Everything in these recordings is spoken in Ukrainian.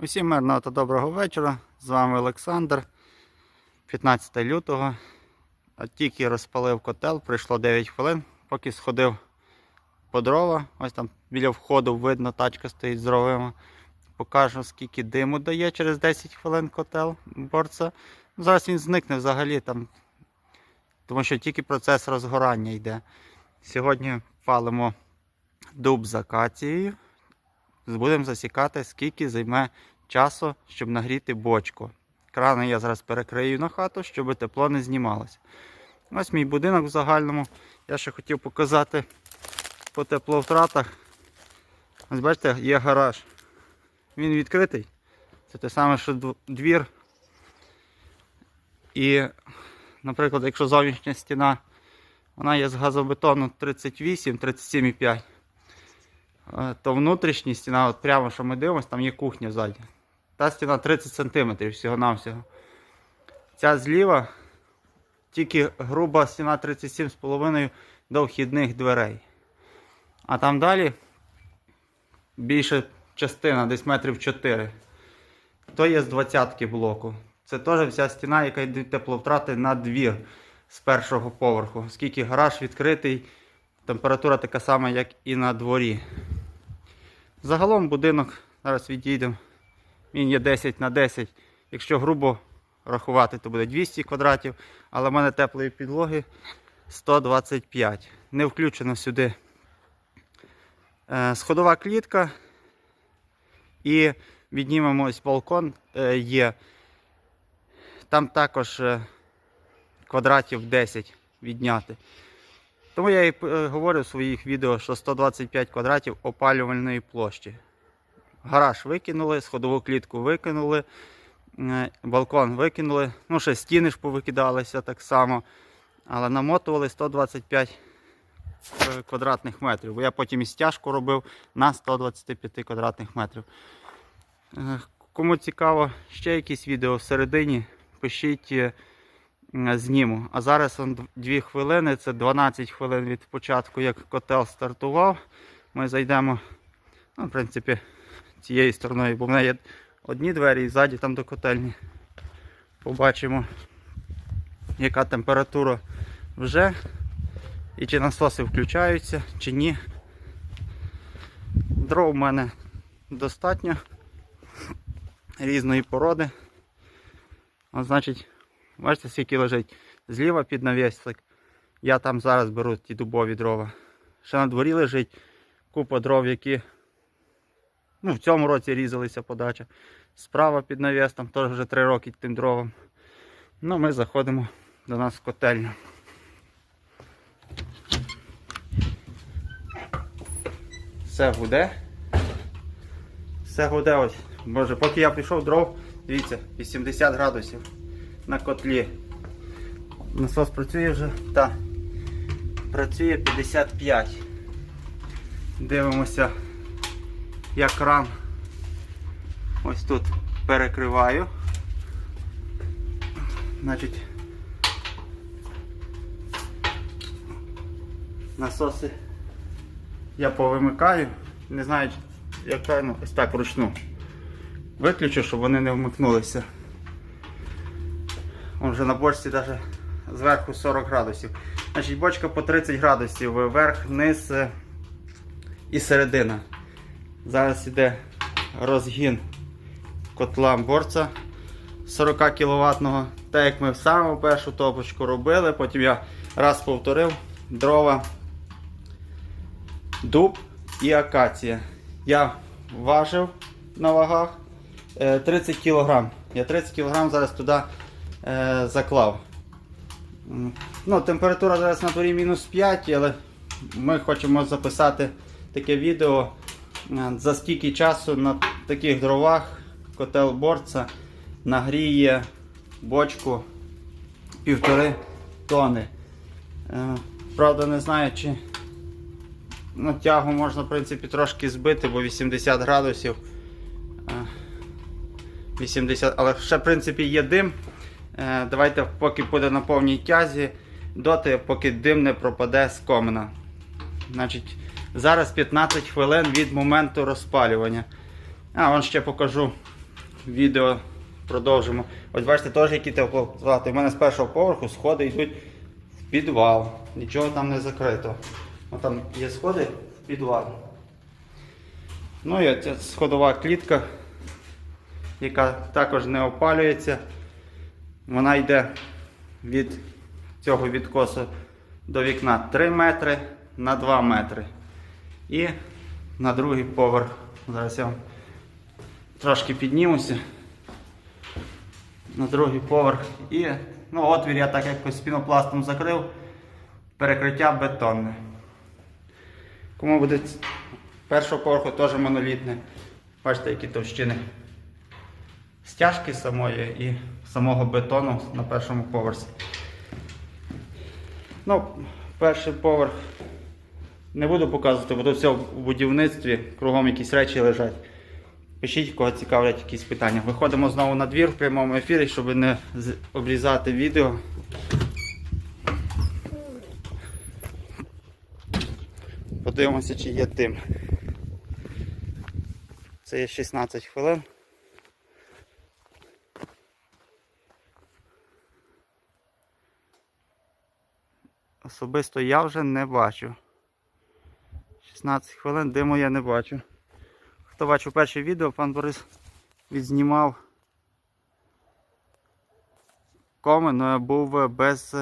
Усім мирного та доброго вечора. З вами Олександр. 15 лютого. От Тільки розпалив котел, пройшло 9 хвилин, поки сходив по дрова. Ось там біля входу видно, тачка стоїть з дровами. Покажу, скільки диму дає через 10 хвилин котел борца. Зараз він зникне взагалі, там, тому що тільки процес розгорання йде. Сьогодні палимо дуб з акацією будемо засікати, скільки займе часу, щоб нагріти бочку. Крани я зараз перекрию на хату, щоб тепло не знімалося. Ось мій будинок в загальному. Я ще хотів показати по тепловтратах. Ось бачите, є гараж. Він відкритий. Це те саме, що двір. І, наприклад, якщо зовнішня стіна, вона є з газобетону 38, 37,5. Е, то внутрішня стіна, от прямо що ми дивимося, там є кухня ззаді. Та стіна 30 см всього-навсього. Ця зліва тільки груба стіна 37,5 до вхідних дверей. А там далі більше частина, десь метрів 4. То є з 20-ки блоку. Це теж вся стіна, яка йде тепловтрати на двір з першого поверху. Оскільки гараж відкритий, температура така сама, як і на дворі. Загалом будинок, зараз відійдемо, він є 10 на 10. Якщо грубо рахувати, то буде 200 квадратів, але в мене теплої підлоги 125. Не включено сюди е, сходова клітка. І віднімемо ось балкон е, є. Там також е, квадратів 10 відняти. Тому я і е, говорю в своїх відео, що 125 квадратів опалювальної площі. Гараж викинули, сходову клітку викинули, е, балкон викинули. Ну, ще стіни ж повикидалися так само. Але намотували 125 е, квадратних метрів. Бо я потім і стяжку робив на 125 квадратних метрів. Кому цікаво ще якісь відео всередині, пишіть. Е, зніму. А зараз он 2 хвилини, це 12 хвилин від початку, як котел стартував. Ми зайдемо, ну, в принципі, цією стороною, бо в мене є одні двері і ззаді там до котельні. Побачимо, яка температура вже. І чи насоси включаються, чи ні. Дров в мене достатньо різної породи. А значить, Бачите, скільки лежить зліва під навісник. Я там зараз беру ті дубові дрова. Ще на дворі лежить купа дров, які ну, в цьому році різалися подача. Справа під навіс, там теж вже 3 роки тим дровам. Ну, ми заходимо до нас в котельню. Все гуде. Все гуде ось. Боже, поки я пішов дров, дивіться, 80 градусів на котлі. Насос працює вже? Так. Працює 55. Дивимося, як кран ось тут перекриваю. Значить, насоси я повимикаю. Не знаю, як правильно, ось так вручну. Виключу, щоб вони не вмикнулися. Он вже на бочці навіть зверху 40 градусів. Значить, бочка по 30 градусів, верх, низ е, і середина. Зараз іде розгін котла борца 40 кВт. Так як ми в саму першу топочку робили, потім я раз повторив дрова, дуб і акація. Я важив на вагах е, 30 кг. Я 30 кг зараз туди е, заклав. Ну, температура зараз на дворі мінус 5, але ми хочемо записати таке відео, е, за скільки часу на таких дровах котел борца нагріє бочку півтори тони. Е, Правда, не знаю, чи ну, тягу можна в принципі трошки збити, бо 80 градусів. Е, 80, але ще в принципі є дим. Е, Давайте поки буде на повній тязі, доти, поки дим не пропаде з комина. Значить, зараз 15 хвилин від моменту розпалювання. А, вон ще покажу відео продовжимо. Ось бачите, теж які теплоплати. У мене з першого поверху сходи йдуть в підвал. Нічого там не закрито. О, там є сходи в підвал. Ну і ця сходова клітка, яка також не опалюється. Вона йде від цього відкосу до вікна 3 метри на 2 метри. І на другий поверх. Зараз я вам трошки піднімуся. На другий поверх. І ну, отвір я так якось пінопластом закрив. Перекриття бетонне. Кому буде першого поверху теж монолітне. Бачите, які товщини стяжки самої і самого бетону на першому поверсі. Ну, перший поверх не буду показувати, бо тут все в будівництві, кругом якісь речі лежать. Пишіть, кого цікавлять якісь питання. Виходимо знову на двір в прямому ефірі, щоб не обрізати відео. Подивимося, чи є тим. Це є 16 хвилин. Особисто я вже не бачу. 16 хвилин диму я не бачу. Хто бачив перше відео, пан Борис відзнімав комен е, був без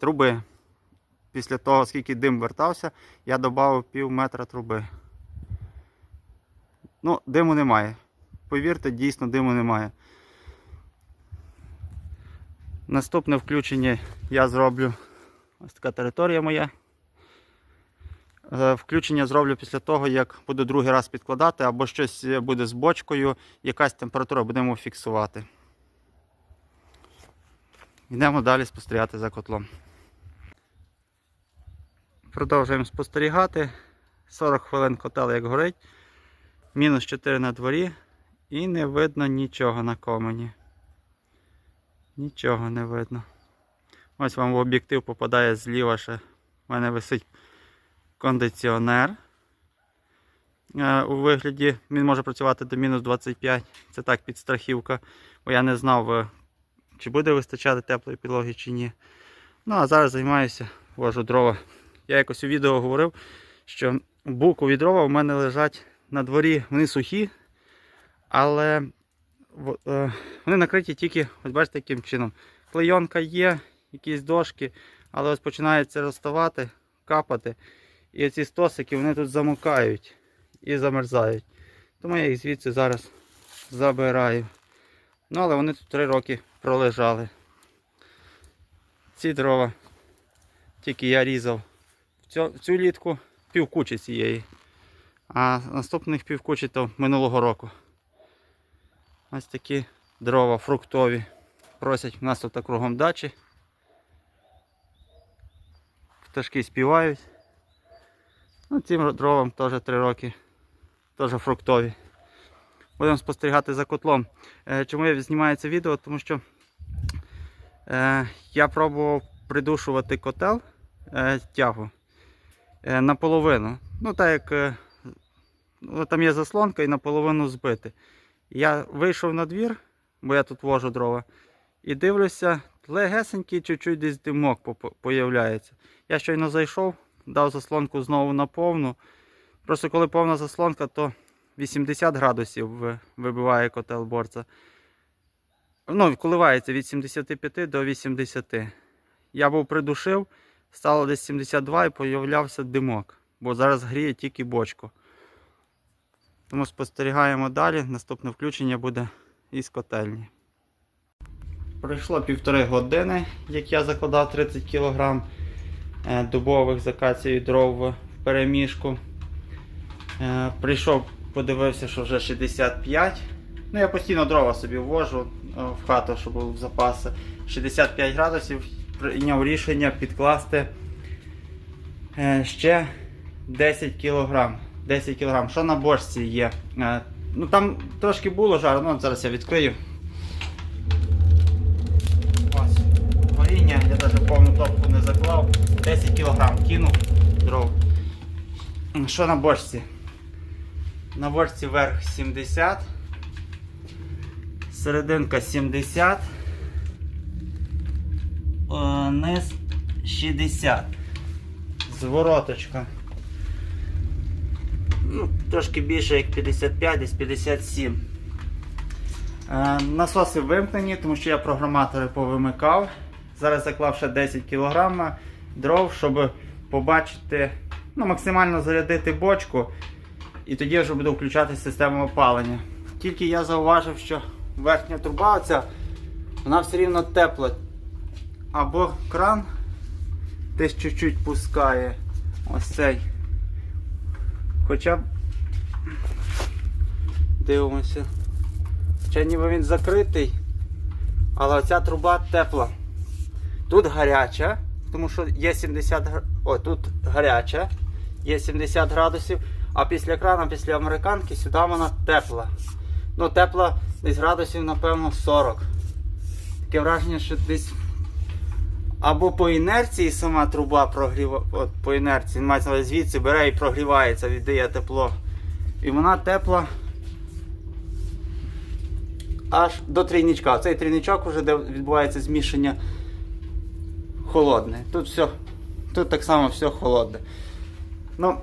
труби. Після того, скільки дим вертався, я додав пів метра труби. Ну, диму немає. Повірте, дійсно диму немає. Наступне включення я зроблю. Ось така територія моя. Е, Включення зроблю після того, як буду другий раз підкладати, або щось буде з бочкою, якась температура будемо фіксувати. Йдемо далі спостерігати за котлом. Продовжуємо спостерігати. 40 хвилин котел як горить. Мінус 4 на дворі. І не видно нічого на комені. Нічого не видно. Ось вам в об'єктив попадає зліва ще. У мене висить кондиціонер. Е, У вигляді він може працювати до мінус 25. Це так підстрахівка. Бо я не знав, е, чи буде вистачати теплої підлоги чи ні. Ну а зараз займаюся, вожу дрова. Я якось у відео говорив, що букові дрова у мене лежать на дворі, вони сухі, але е, вони накриті тільки, ось бачите, яким чином. Клейонка є, якісь дошки, але ось починається розставати, капати. І ці стосики вони тут замокають і замерзають. Тому я їх звідси зараз забираю. Ну, але вони тут 3 роки пролежали. Ці дрова тільки я різав в цю, в цю літку півкучі цієї. А наступних півкучі то минулого року. Ось такі дрова фруктові. Просять у нас тут кругом дачі. Пташки співають. Ну, цим дровам теж 3 роки. Теж фруктові. Будемо спостерігати за котлом. Е, Чому я знімаю це відео? Тому що е, я пробував придушувати котел е, тягу наполовину. Ну, так як ну, там є заслонка і наполовину збити. Я вийшов на двір, бо я тут вожу дрова, і дивлюся, легесенький чуть-чуть десь димок появляється. Я щойно зайшов, дав заслонку знову на повну. Просто коли повна заслонка, то 80 градусів вибиває котел борця. Ну, коливається від 75 до 80. Я був придушив, стало десь 72 і появлявся димок, бо зараз гріє тільки бочку. Тому спостерігаємо далі. Наступне включення буде із котельні. Пройшло півтори години, як я закладав 30 кг е, дубових з акацією дров в переміжку. Е, Прийшов, подивився, що вже 65. Ну, я постійно дрова собі ввожу е, в хату, щоб був запас. 65 градусів. Прийняв рішення підкласти ще 10 кг. 10 кг. Що на бочці є? Ну там трошки було жару, ну зараз я відкрию. Ось, горіння, я навіть повну топку не заклав. 10 кг кинув дров. Що на бочці? На бочці верх 70, Серединка 70. Е, Низ 60. Звороточка. Ну, трошки більше як 55, десь 57. Е, Насоси вимкнені, тому що я програматори повимикав. Зараз заклав ще 10 кг дров, щоб побачити, ну, максимально зарядити бочку. І тоді вже буду включати систему опалення. Тільки я зауважив, що верхня труба оця, вона все рівно тепла. Або кран десь чуть-чуть пускає. Ось цей. Хоча б дивимося. Хоча ніби він закритий, але оця труба тепла. Тут гаряча, тому що є 70 О, тут гаряча, є 70 градусів, а після крана, після американки, сюди вона тепла. Ну, тепла десь градусів, напевно, 40. Таке враження, що десь або по інерції сама труба прогріва, от по інерції, мається звідси бере і прогрівається, віддає тепло. І вона тепла аж до трійничка. Цей трійничок вже де відбувається змішання холодне. Тут все, тут так само все холодне. Ну,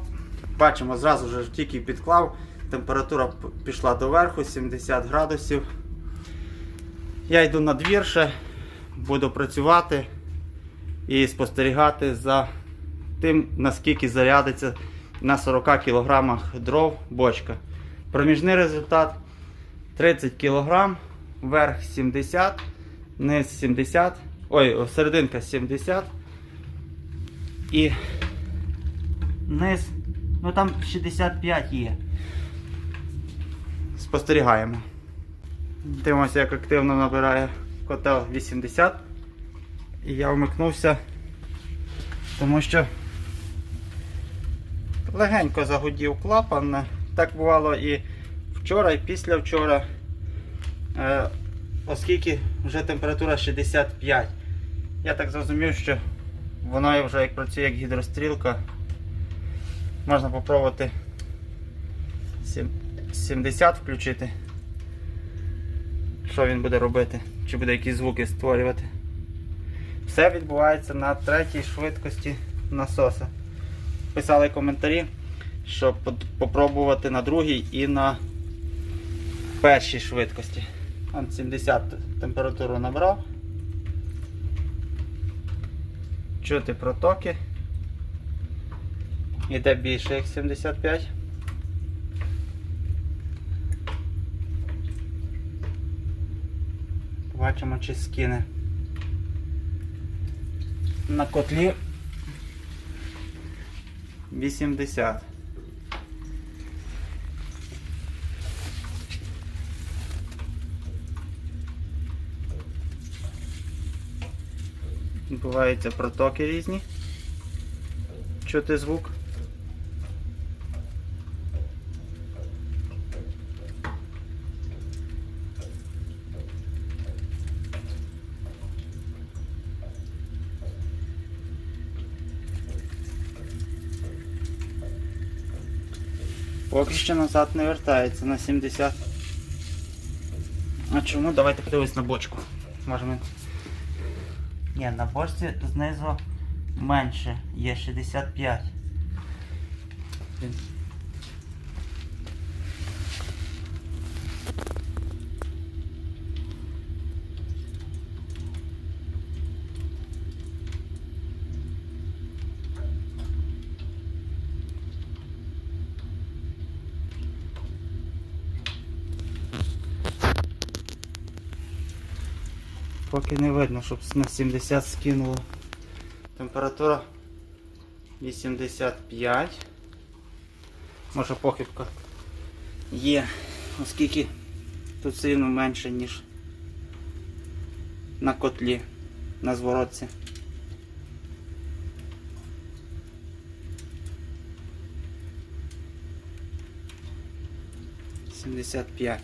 бачимо, зразу вже тільки підклав, температура пішла доверху, 70 градусів. Я йду на двір ще, буду працювати і спостерігати за тим, наскільки зарядиться на 40 кг дров бочка. Проміжний результат 30 кг, верх 70, низ 70, ой, серединка 70 і низ, ну там 65 є. Спостерігаємо. Дивимося, як активно набирає котел 80. І я вмикнувся, тому що легенько загудів клапан. Так бувало і вчора, і післявчора. Е, оскільки вже температура 65. Я так зрозумів, що воно вже як працює як гідрострілка. Можна попробувати 70 включити. Що він буде робити? Чи буде якісь звуки створювати? Все відбувається на третій швидкості насоса. Писали коментарі, щоб попробувати на другій і на першій швидкості. Он 70 температуру набрав. Чути протоки. Іде більше як 75. Побачимо, чи скине. На котлі 80. Відбуваються протоки різні. Чути звук. Поки що назад не вертається на 70. А чому? Давайте подивись на бочку. Може ми. Ні, на бочці знизу менше, є 65. Поки не видно, щоб на 70 скинуло. Температура 85. Може похибка є, оскільки тут рівно менше, ніж на котлі, на зворотці. Сімдесят п'ять.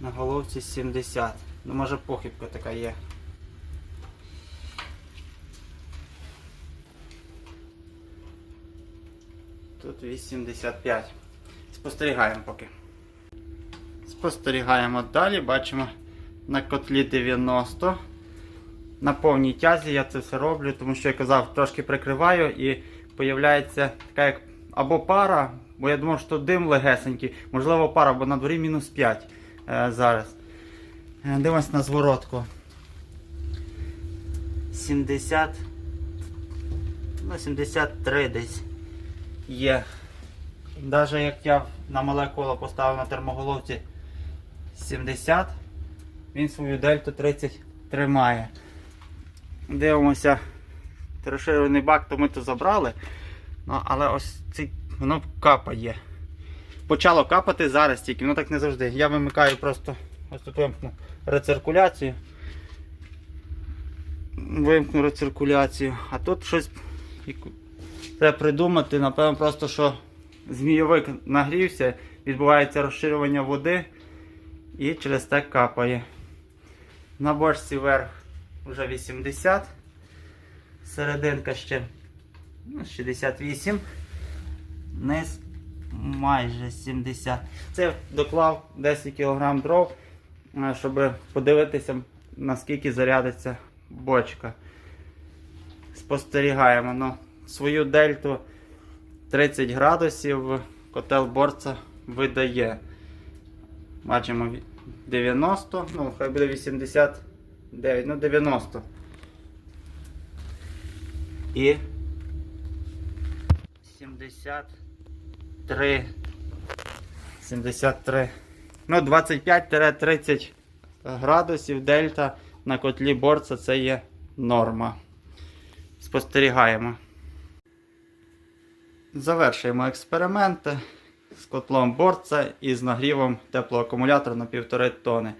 На головці 70. Ну може похибка така є. Тут 85. Спостерігаємо поки. Спостерігаємо далі, бачимо на котлі 90. На повній тязі я це все роблю, тому що я казав, трошки прикриваю і появляється така як або пара, бо я думав, що дим легесенький, можливо, пара, бо на дворі мінус 5 е, зараз. Е, Дивимось на зворотку. 70. Ну, 73 десь є. Навіть як я на мале коло поставив на термоголовці 70, він свою дельту 30 тримає. Дивимося, розширений бак, то ми то забрали. Ну, але ось ці, воно капає. Почало капати зараз тільки, воно так не завжди. Я вимикаю просто ось тут вимкну рециркуляцію. Вимкну рециркуляцію. А тут щось треба придумати, напевно, просто що змійовик нагрівся, відбувається розширювання води і через те капає. На бочці верх вже 80, серединка ще ну, 68, низ майже 70. Це доклав 10 кг дров, е, щоб подивитися, наскільки зарядиться бочка. Спостерігаємо. Ну, свою дельту 30 градусів котел борца видає. Бачимо 90, ну хай буде 89, ну 90. І 73. 73. Ну, 25-30 градусів дельта на котлі борца це є норма. Спостерігаємо. Завершуємо експерименти з котлом борца і з нагрівом теплоакумулятора на 1,5 тонни.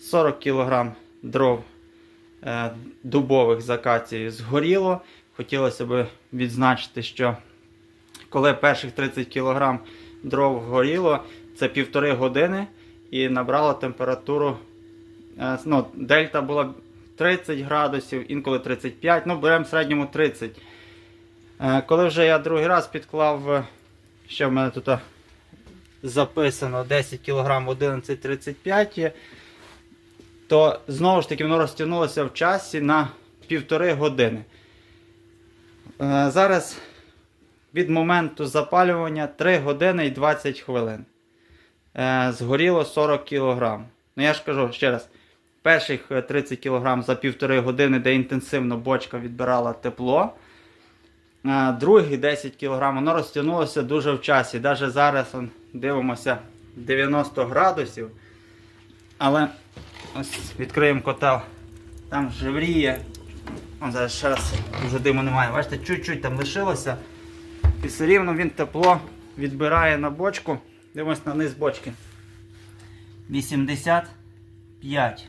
40 кг дров е, дубових з акації згоріло. Хотілося б відзначити, що коли перших 30 кг дров горіло, це півтори години і набрало температуру. е, Ну, дельта була 30 градусів, інколи 35, ну беремо в середньому 30. Е, Коли вже я другий раз підклав, е, що в мене тут записано 10 кг 11,35 то знову ж таки воно розтягнулося в часі на півтори години. Зараз від моменту запалювання 3 години і 20 хвилин. Е, Згоріло 40 кг. Ну я ж кажу ще раз. Перших е, 30 кг за півтори години, де інтенсивно бочка відбирала тепло. А, Другі 10 кг воно розтягнулося дуже в часі. Навіть зараз дивимося 90 градусів. Але ось відкриємо котел. Там жевріє. О, зараз ще раз вже диму немає. Бачите, чуть-чуть там лишилося. І все рівно він тепло відбирає на бочку. Дивимось на низ бочки. 85.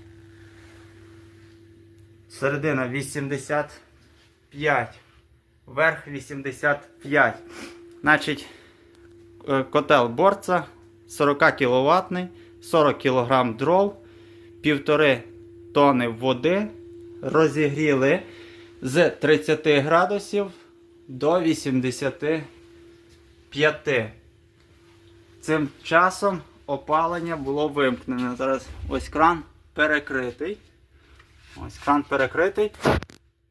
Середина 85. Верх 85. Значить, е, котел борца 40 кВт, 40 кг дров, 1,5 тонни води розігріли з 30 градусів до 85. Цим часом опалення було вимкнене. Зараз ось кран перекритий. Ось кран перекритий.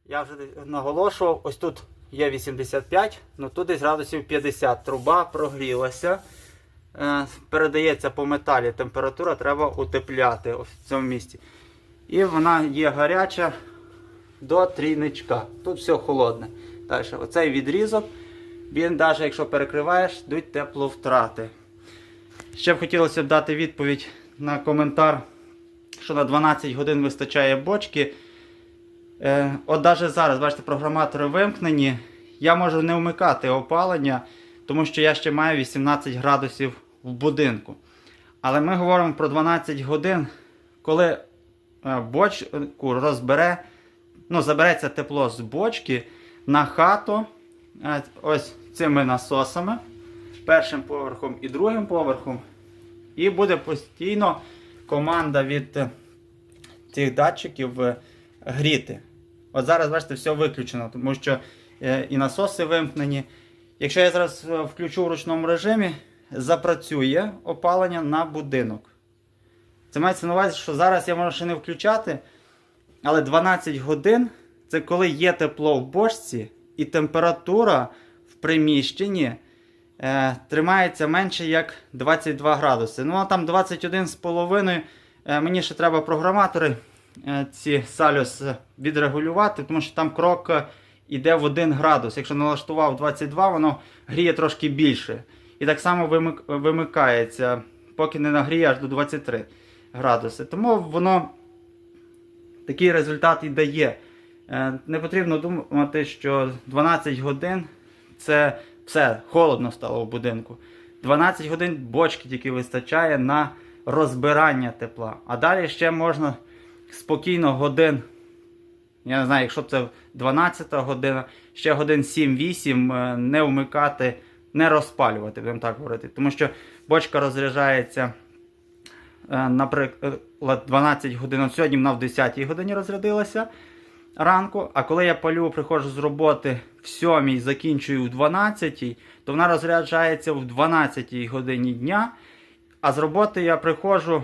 Я вже наголошував, ось тут є 85, ну тут десь градусів 50. Труба прогрілася. Е, передається по металі температура, треба утепляти ось в цьому місці. І вона є гаряча до трійничка. Тут все холодне. Далі, оцей відрізок, він навіть якщо перекриваєш, йдуть тепловтрати. Ще б хотілося б дати відповідь на коментар, що на 12 годин вистачає бочки. Е, от навіть зараз, бачите, програматори вимкнені. Я можу не вмикати опалення, тому що я ще маю 18 градусів в будинку. Але ми говоримо про 12 годин, коли е, бочку розбере, ну, забереться тепло з бочки на хату ось цими насосами, першим поверхом і другим поверхом. І буде постійно команда від е, цих датчиків е, гріти. От зараз, бачите, все виключено, тому що е, і насоси вимкнені. Якщо я зараз включу в ручному режимі, запрацює опалення на будинок. Це мається на увазі, що зараз я можу ще не включати, але 12 годин це коли є тепло в бочці і температура в приміщенні е, тримається менше як 22 градуси. Ну а там 21,5. Е, мені ще треба програматори е, ці салюс відрегулювати, тому що там крок іде в 1 градус. Якщо налаштував 22, воно гріє трошки більше. І так само вимик, вимикається, поки не нагріє аж до 23 градуси. Тому воно такий результат і дає. Е, Не потрібно думати, що 12 годин це все, холодно стало в будинку. 12 годин бочки тільки вистачає на розбирання тепла. А далі ще можна спокійно годин. Я не знаю, якщо це 12 година, ще годин 7-8 е, не вмикати, не розпалювати, будемо так говорити. Тому що бочка розряджається, е, наприклад, 12 годин. От сьогодні вона в 10 годині розрядилася ранку. А коли я палю, приходжу з роботи в 7 і закінчую в 12, то вона розряджається в 12 годині дня. А з роботи я приходжу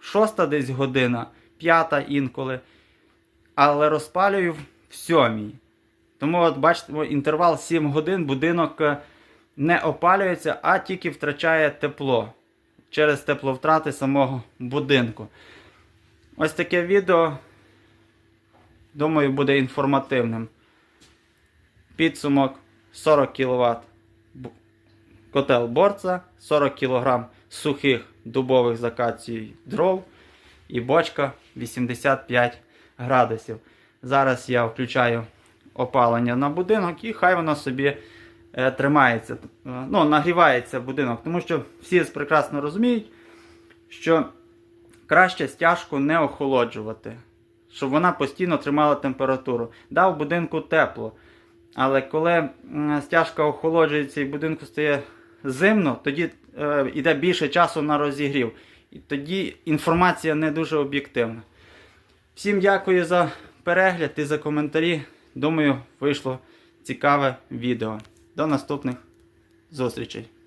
6 десь година, 5 інколи, але розпалюю в 7. Тому, от бачите, інтервал 7 годин будинок е, не опалюється, а тільки втрачає тепло через тепловтрати самого будинку. Ось таке відео. Думаю, буде інформативним. Підсумок 40 кВт котел борца, 40 кг сухих дубових з акації дров і бочка 85 градусів. Зараз я включаю опалення на будинок і хай воно собі е, тримається, е, ну, нагрівається будинок, тому що всі прекрасно розуміють, що краще стяжку не охолоджувати щоб вона постійно тримала температуру. Да, в будинку тепло. Але коли стяжка охолоджується і в будинку стає зимно, тоді е, йде більше часу на розігрів. І тоді інформація не дуже об'єктивна. Всім дякую за перегляд і за коментарі. Думаю, вийшло цікаве відео. До наступних зустрічей.